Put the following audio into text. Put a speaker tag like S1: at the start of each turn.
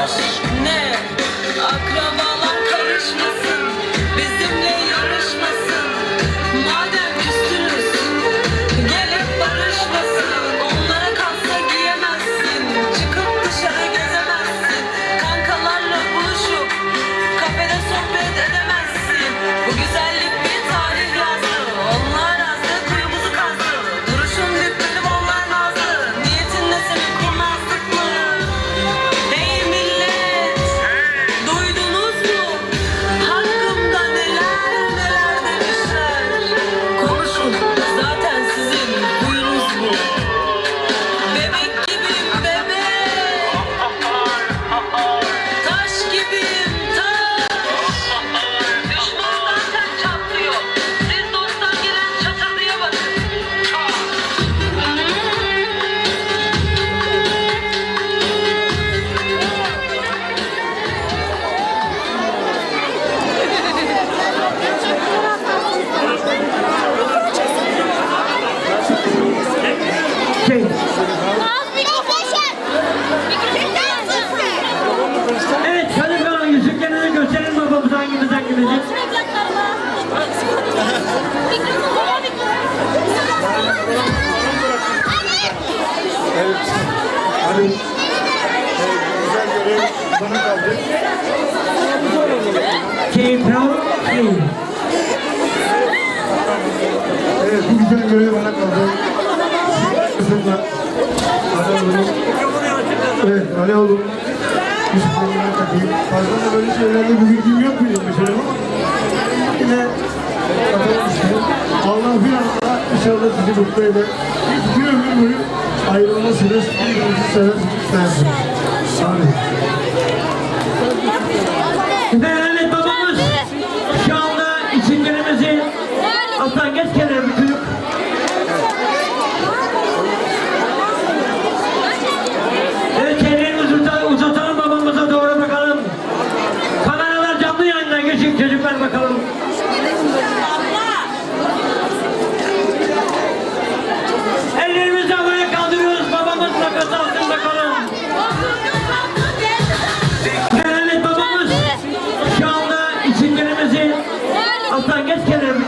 S1: Nós. Né?
S2: şey. Evet Kadir Kalan yüzüklerini gösterin babamız hangimiz hangimiz. Evet.
S3: Abi. Evet, güzel görev bana kaldı.
S2: Keyifli.
S3: Evet, bu güzel görev bana kaldı. Sırda Aleoğlu'nun Evet Aleoğlu biz programına takayım. Fazla da böyle şeylerde bir bilgim yok benim mesela ama yine katılmak istedim. Allah bir anda inşallah sizi mutlu eder. Bir ömür boyu ayrılmasınız, birbirinizi seversiniz, dersiniz. Amin.
S2: Amin. Aslan geç kenara.